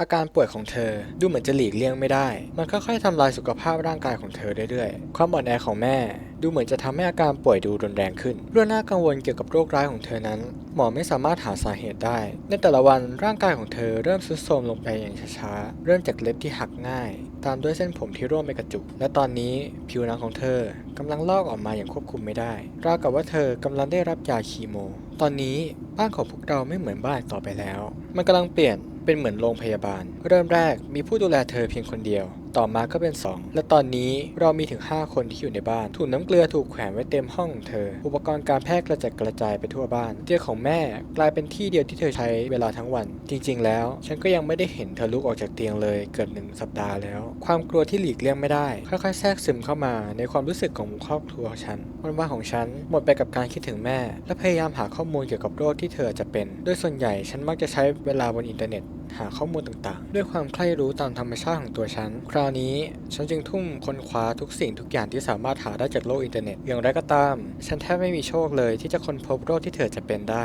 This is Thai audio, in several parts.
อาการป่วยของเธอดูเหมือนจะหลีกเลี่ยงไม่ได้ มันค่อยๆทำลายสุขภาพร่างกายของเธอเรื่อยๆ ความอ่อนแอของแม่ ดูเหมือนจะทำให้อาการป่วยดูรุนแรงขึ้น เรื่องน่ากังวลเกี่ยวกับโรคร้ายของเธอนั้น หมอไม่สามารถหาสาเหตุได้ ในแต่ละวันร่างกายของเธอเริ่มทรุดโทรมลงไปอย่างช้าๆ เริ่มจากเล็บที่หักง่าย ตามด้วยเส้นผมที่ร่วงไปกระจุก และตอนนี้ผิวหนังของเธอกำลังลอกออกมาอย่างควบคุมไม่ได้ราวกับว่าเธอกำลังได้รับยาคีโม ตอนนี้บ้านของพวกเราไม่เหมือนบ้านต่อไปแล้ว มันกำลังเปลี่ยน เป็นเหมือนโรงพยาบาล เริ่มแรกมีผู้ดูแลเธอเพียงคนเดียวต่อมาก็เป็น 2 และตอนนี้เรามีถึง 5 คนที่อยู่ในบ้าน ถุงน้ำเกลือถูกแขวนไว้เต็มห้องของเธอ อุปกรณ์การแพทย์กระจัดกระจายไปทั่วบ้าน เตียงของแม่กลายเป็นที่เดียวที่เธอใช้เวลาทั้งวัน จริง ๆ แล้ว ฉันก็ยังไม่ได้เห็นเธอลุกออกจากเตียงเลยเกือบหนึ่งสัปดาห์แล้ว ความกลัวที่หลีกเลี่ยงไม่ได้ ค่อยๆ แทรกซึมเข้ามาในความรู้สึกของครอบครัวของฉันวันว่างของฉันหมดไปกับการคิดถึงแม่ และพยายามหาข้อมูลเกี่ยวกับโรคที่เธอจะเป็น โดยส่วนใหญ่ฉันมักจะใช้เวลาบนอินเทอร์เน็ต หาข้อมูลต่างๆ ด้วยความใคร่รู้ตามธรรมชาติของตัวฉันคราวนี้ ฉันจึงทุ่มค้นคว้าทุกสิ่งทุกอย่างที่สามารถหาได้จากโลกอินเทอร์เน็ต อย่างไรก็ตาม ฉันแทบไม่มีโชคเลยที่จะค้นพบโรคที่เธอจะเป็นได้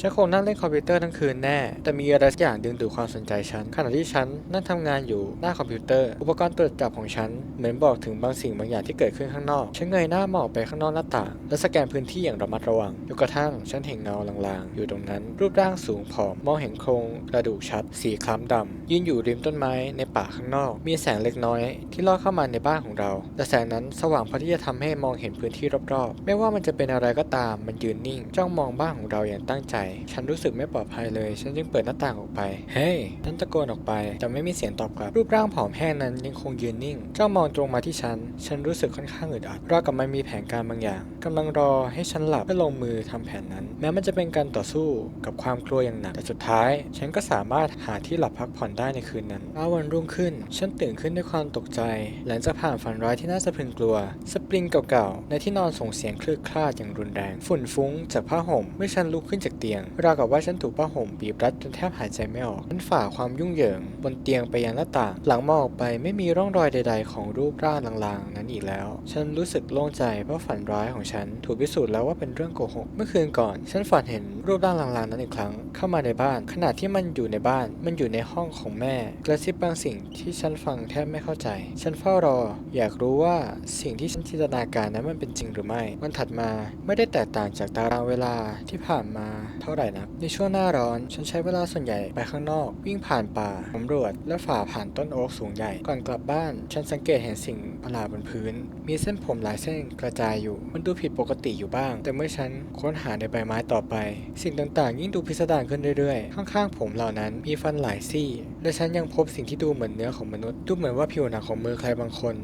ฉันคงนั่งเล่นคอมพิวเตอร์ทั้งคืนแน่ แต่มีอะไรสักอย่างดึงดูดความสนใจฉัน ขณะที่ฉันนั่งทำงานอยู่หน้าคอมพิวเตอร์ อุปกรณ์ตรวจจับของฉัน เหมือนบอกถึงบางสิ่งบางอย่างที่เกิดขึ้นข้างนอก ฉันเงยหน้ามองไปข้างนอกหน้าต่าง และสแกนพื้นที่อย่างระมัดระวังจนกระทั่งฉันเห็นเงาลางๆ อยู่ตรงนั้น รูปร่างสูงผอม มองเห็นโครงกระดูกชัด สีคล้ำดำยืนอยู่ริมต้นไม้ในป่าข้างนอก มีแสงเล็กน้อย ที่ลอดเข้ามาในบ้านของเรา แต่แสงนั้นสว่างพอที่จะทำให้มองเห็นพื้นที่รอบๆ ไม่ว่ามันจะเป็นอะไรก็ตาม มันยืนนิ่ง จ้องมองบ้านของเราอย่างตั้งใจฉันรู้สึกไม่ปลอดภัยเลย ฉันจึงเปิดหน้าต่างออกไป เฮ้ยฉันตะโกนออกไป แต่ไม่มีเสียงตอบกลับ รูปร่างผอมแห้งนั้นยังคงยืนนิ่งจ้องมองตรงมาที่ฉัน ฉันรู้สึกค่อนข้างอึดอัดราวกับมันมีแผนการบางอย่างกำลังรอให้ฉันหลับเพื่อลงมือทำแผนนั้น แม้มันจะเป็นการต่อสู้กับความกลัวอย่างหนัก แต่สุดท้าย ฉันก็สามารถหาที่หลับพักผ่อนได้ในคืนนั้นเช้าวันรุ่งขึ้น ฉันตื่นขึ้นด้วยความตกใจ หลังจากผ่านฝันร้ายที่น่าสะพรึงกลัว สปริงเก่าๆ ในที่นอนส่งเสียงคลืดคลาดอย่างรุนแรง ฝุ่นฟุ้งจากผ้าห่ม เมื่อฉันลุกขึ้นจากเตียงราวกับว่าฉันถูกผ้าห่มบีบรัดจนแทบหายใจไม่ออกฉันฝ่าความยุ่งเหยิง บนเตียงไปยังหน้าต่าง หลังมองออกไปไม่มีร่องรอยใด ๆ ของรูปร่างลางๆ นั้นอีกแล้ว ฉันรู้สึกโล่งใจเพราะฝันร้ายของฉัน ถูกพิสูจน์แล้วว่าเป็นเรื่องโกหก เมื่อคืนก่อน ฉันฝันเห็นรูปร่างลางๆ นั้นอีกครั้ง เข้ามาในบ้าน ขณะที่มันอยู่ในบ้าน มันอยู่ในห้องของแม่ กระซิบบางสิ่งที่ฉันฟังแทบไม่เข้าใจ ฉันเฝ้ารอ อยากรู้ว่าสิ่งที่ฉันจินตนาการนั้นมันเป็นจริงหรือไม่ วันถัดมาไม่ได้แตกต่างจากตารางเวลาที่ผ่านมาเท่าไหร่นัก ในช่วงหน้าร้อน ฉันใช้เวลาส่วนใหญ่ไปข้างนอก วิ่งผ่านป่าสำรวจ และฝ่าผ่านต้นโอ๊กสูงใหญ่ ก่อนกลับบ้าน ฉันสังเกตเห็นสิ่งประหลาดบนพื้น มีเส้นผมหลายเส้นกระจายอยู่ มันดูผิดปกติอยู่บ้าง แต่เมื่อฉันค้นหาในใบไม้ต่อไป สิ่งต่างๆ ยิ่งดูพิสดารขึ้นเรื่อยๆ ข้างๆ ผมเหล่านั้นมีฟันหลายซี่ และฉันยังพบสิ่งที่ดูเหมือนเนื้อของมนุษย์ ดูเหมือนว่าผิวหนังของมือใครบางคน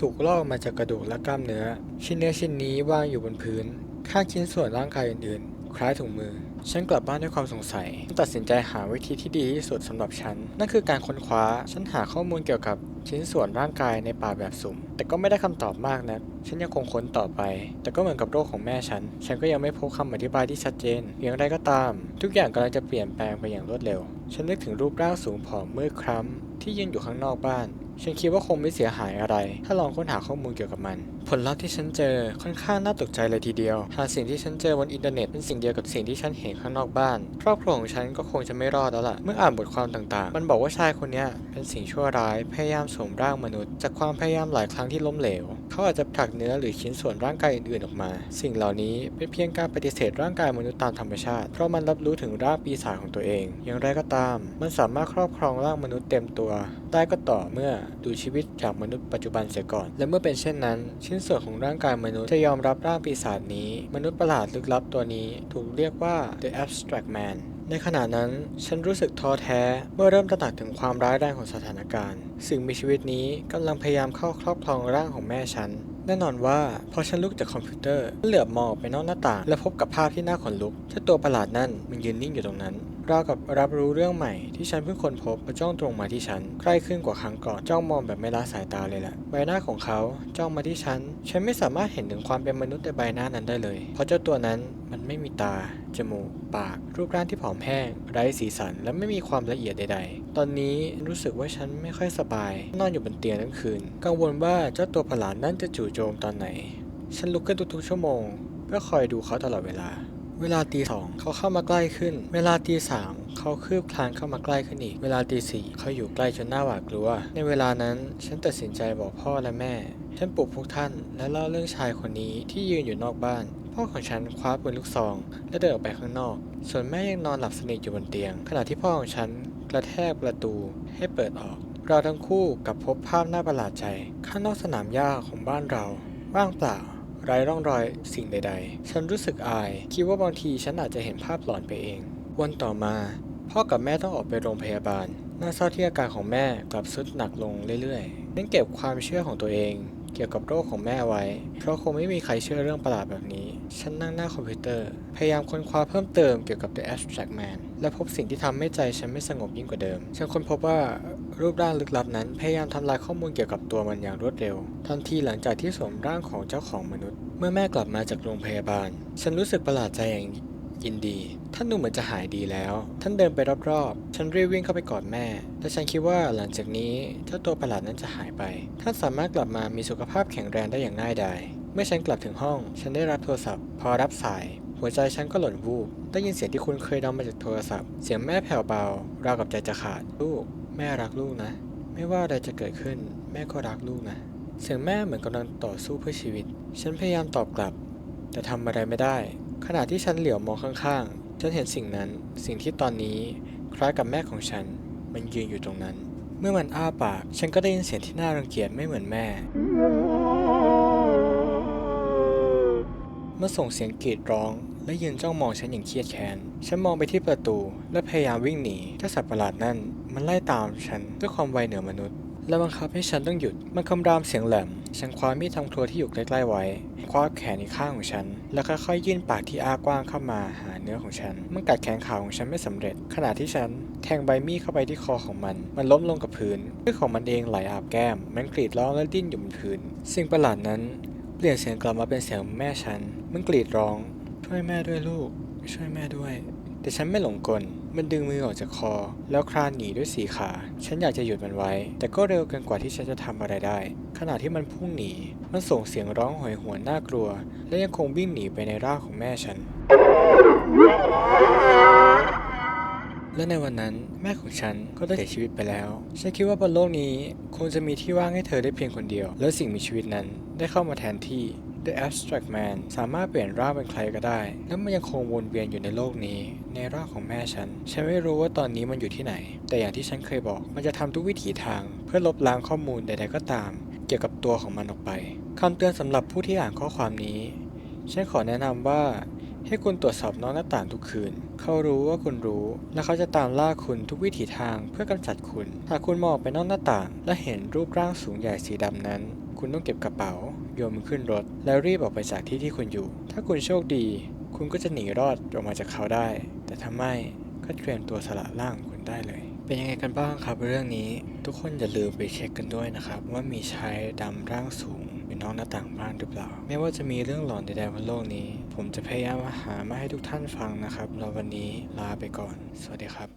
ถูกลอกมาจากกระดูกและกล้ามเนื้อ ชิ้นเนื้อชิ้นนี้วางอยู่บนพื้น ข้างชิ้นส่วนร่างกายอื่นๆ คล้ายถุงมือฉันกลับบ้านด้วยความสงสัยตัดสินใจหาวิธีที่ดีที่สุดสำหรับฉัน นั่นคือการค้นคว้า ฉันหาข้อมูลเกี่ยวกับชิ้นส่วนร่างกายในป่าแบบสุ่ม แต่ก็ไม่ได้คำตอบมากนะักฉันยังคงค้นต่อไป แต่ก็เหมือนกับโรคของแม่ฉัน ฉันก็ยังไม่พบคำอธิบายที่ชัดเจน อย่างไรก็ตาม ทุกอย่างกำลังจะเปลี่ยนแปลงไปอย่างรวดเร็ว ฉันนึกถึงรูปร่างสูงผอมมืดคล้ำที่ยืนอยู่ข้างนอกบ้าน ฉันคิดว่าคงไม่เสียหายอะไร ถ้าลองค้นหาข้อมูลเกี่ยวกับมัน ผลลัพธ์ที่ฉันเจอค่อนข้างน่าตกใจเลยทีเดียว หาสิ่งที่ฉันเจอบนอินเทอร์เน็ตเป็นสิ่งเดียวกับสิ่งที่ฉันเห็นข้างนอกบ้าน ครอบครัวของฉันก็คงจะไม่รอดแล้วล่ะ เมื่ออ่านบทความต่างๆ มันบอกว่าชายคนนี้เป็นสิ่งชั่วร้าย พยายามสวมร่างมนุษย์ จากความพยายามหลายครั้งที่ล้มเหลว เขาอาจจะผลักเนื้อหรือชิ้นส่วนร่างกายอื่นๆออกมา สิ่งเหล่านี้เป็นเพียงการปฏิเสธร่างกายมนุษย์ตามธรรมชาติ เพราะมันรับรู้ถึงร่างปีศาจของตัวเอง อย่างไรก็ตาม มันสามารถครอบครองร่างมนุษย์เต็มตัวได้ก็ต่อเมื่อดูชีวิตจากมนุษย์ปัจจุบันเสียก่อน และเมื่อเป็นเช่นนั้น ชิ้นส่วนของร่างกายมนุษย์จะยอมรับร่างปีศาจนี้ มนุษย์ประหลาดลึกลับตัวนี้ถูกเรียกว่า The Abstract Man ในขณะนั้น ฉันรู้สึกท้อแท้เมื่อเริ่มตระหนักถึงความร้ายแรงของสถานการณ์ สิ่งมีชีวิตนี้กำลังพยายามเข้าครอบครองร่างของแม่ฉันแน่นอนว่าพอฉันลุกจากคอมพิวเตอร์เหลือบมองไปนอกหน้าต่าง และพบกับภาพที่น่าขนลุกเจ้าตัวประหลาดนั่นมันยืนนิ่งอยู่ตรงนั้น ราวกับรับรู้เรื่องใหม่ที่ฉันเพิ่งค้นพบมาจ้องตรงมาที่ฉัน ใกล้ขึ้นกว่าครั้งก่อนจ้องมองแบบไม่ละสายตาเลยแหละใบหน้าของเขาจ้องมาที่ฉัน ฉันไม่สามารถเห็นถึงความเป็นมนุษย์ในใบหน้านั้นได้เลย เพราะเจ้าตัวนั้นมันไม่มีตา จมูก ปาก รูปร่างที่ผอมแห้ง ไร้สีสัน และไม่มีความละเอียดใด ๆ ตอนนี้รู้สึกว่าฉันไม่ค่อยสบาย นอนอยู่บนเตียงทั้งคืน กังวลว่าเจ้าตัวประหลาดนั่นจะจู่โจมตอนไหน ฉันลุกขึ้นทุกๆชั่วโมงเพื่อคอยดูเขาตลอดเวลา เวลาตีสองเขาเข้ามาใกล้ขึ้น เวลาตีสามเขาคืบคลานเข้ามาใกล้ขึ้นอีก เวลาตีสี่เขาอยู่ใกล้จนหน้าหวาดกลัว ในเวลานั้นฉันตัดสินใจบอกพ่อและแม่ ฉันปลุกพวกท่าน และเล่าเรื่องชายคนนี้ที่ยืนอยู่นอกบ้าน พ่อของฉันคว้าปืนลูกซอง และเดินออกไปข้างนอก ส่วนแม่ยังนอนหลับสนิทอยู่บนเตียง ขณะที่พ่อของฉันกระแทกประตูให้เปิดออก เราทั้งคู่กับพบภาพน่าประหลาดใจ ข้างนอกสนามหญ้าของบ้านเราว่างเปล่า ไร้ร่องรอยสิ่งใด ๆ ฉันรู้สึกอาย คิดว่าบางทีฉันอาจจะเห็นภาพหลอนไปเอง วันต่อมา พ่อกับแม่ต้องออกไปโรงพยาบาล น่าเศร้าที่อาการของแม่กลับทรุดหนักลงเรื่อยๆฉันเก็บความเชื่อของตัวเอง เกี่ยวกับโรคของแม่ไว้ เพราะคงไม่มีใครเชื่อเรื่องประหลาดแบบนี้ ฉันนั่งหน้าคอมพิวเตอร์ พยายามค้นคว้าเพิ่มเติมเกี่ยวกับ The Abstract Man และพบสิ่งที่ทำให้ใจฉันไม่สงบยิ่งกว่าเดิม ฉันค้นพบว่ารูปร่างลึกลับนั้น พยายามทำลายข้อมูลเกี่ยวกับตัวมันอย่างรวดเร็ว ทันทีหลังจากที่สวมร่างของเจ้าของมนุษย์ เมื่อแม่กลับมาจากโรงพยาบาล ฉันรู้สึกประหลาดใจอย่าง ยินดี ท่านดูเหมือนจะหายดีแล้ว ท่านเดินไปรอบๆ ฉันรีบวิ่งเข้าไปกอดแม่ และฉันคิดว่าหลังจากนี้เจ้าตัวประหลาดนั้นจะหายไป ท่านสามารถกลับมามีสุขภาพแข็งแรงได้อย่างง่ายดาย เมื่อฉันกลับถึงห้อง ฉันได้รับโทรศัพท์ พอรับสาย หัวใจฉันก็หล่นวูบ ได้ยินเสียงที่คุณเคยดังมาจากโทรศัพท์ เสียงแม่แผ่วเบา ราวกับใจจะขาด ลูก แม่รักลูกนะ ไม่ว่าอะไรจะเกิดขึ้น แม่ก็รักลูกนะ เสียงแม่เหมือนกำลังต่อสู้เพื่อชีวิต ฉันพยายามตอบกลับ แต่ทำอะไรไม่ได้ ขณะที่ฉันเหลียวมองข้างๆ ฉันเห็นสิ่งนั้น สิ่งที่ตอนนี้คล้ายกับแม่ของฉัน มันยืนอยู่ตรงนั้น เมื่อมันอ้าปาก ฉันก็ได้ยินเสียงที่น่ารังเกียจไม่เหมือนแม่ เมื่อส่งเสียงกรีดร้อง และยืนจ้องมองฉันอย่างเครียดแค้น ฉันมองไปที่ประตู และพยายามวิ่งหนีเจ้าสัตว์ประหลาดนั่น มันไล่ตามฉันด้วยความไวเหนือมนุษย์ และบังคับให้ฉันต้องหยุด มันคำรามเสียงแหลม ฉันคว้ามีดทำครัวที่อยู่ใกล้ๆไว้ คว้าแขนอีกข้างของฉัน แล้วค่อยๆยื่นปากที่อ้ากว้างเข้ามาหาเนื้อของฉัน มันกัดแขนขาของฉันไม่สำเร็จ ขณะที่ฉันแทงใบมีดเข้าไปที่คอของมัน มันล้มลงกับพื้นเลือดของมันเองไหลอาบแก้ม มันกรีดร้องและดิ้นอยู่บนพื้น สิ่งประหลาดนั้นเปลี่ยนเสียงกลับมาเป็นเสียงแม่ฉัน มันกรีดร้อง ช่วยแม่ด้วยลูก ช่วยแม่ด้วย แต่ฉันไม่หลงกล มันดึงมือออกจากคอ แล้วคลานหนีด้วยสีขา ฉันอยากจะหยุดมันไว้ แต่ก็เร็วเกินกว่าที่ฉันจะทำอะไรได้ ขณะที่มันพุ่งหนี มันส่งเสียงร้องหอยหวนน่ากลัว และยังคงวิ่งหนีไปในร่างของแม่ฉัน และในวันนั้นแม่ของฉันก็ได้เสียชีวิตไปแล้ว ฉันคิดว่าบนโลกนี้คงจะมีที่ว่างให้เธอได้เพียงคนเดียว และสิ่งมีชีวิตนั้นได้เข้ามาแทนที่ The Abstract Man สามารถเปลี่ยนร่างเป็นใครก็ได้ และมันยังคงวนเวียนอยู่ในโลกนี้ ในร่างของแม่ฉัน ฉันไม่รู้ว่าตอนนี้มันอยู่ที่ไหน แต่อย่างที่ฉันเคยบอกมันจะทำทุกวิถีทาง เพื่อลบล้างข้อมูลใดๆก็ตาม เกี่ยวกับตัวของมันออกไปคำเตือนสำหรับผู้ที่อ่านข้อความนี้ ฉันขอแนะนำว่าให้คุณตรวจสอบนอกหน้าต่างทุกคืน เขารู้ว่าคุณรู้ และเขาจะตามล่าคุณทุกวิถีทางเพื่อกำจัดคุณ หากคุณมองไปนอกหน้าต่าง และเห็นรูปร่างสูงใหญ่สีดำนั้น คุณต้องเก็บกระเป๋า โยนมันขึ้นรถ แล้วรีบออกไปจากที่ที่คุณอยู่ ถ้าคุณโชคดี คุณก็จะหนีรอดออกมาจากเขาได้ แต่ถ้าไม่ก็เตรียมตัวสละร่างคุณได้เลย เป็นยังไงกันบ้างครับเรื่องนี้ ทุกคนอย่าลืมไปเช็คกันด้วยนะครับ ว่ามีชายดำร่างสูงอยู่นอกหน้าต่างบ้านหรือเปล่า ไม่ว่าจะมีเรื่องหลอนใดๆบนโลกนี้ ผมจะพยายามหามาให้ทุกท่านฟังนะครับแล้ววันนี้ลาไปก่อน สวัสดีครับ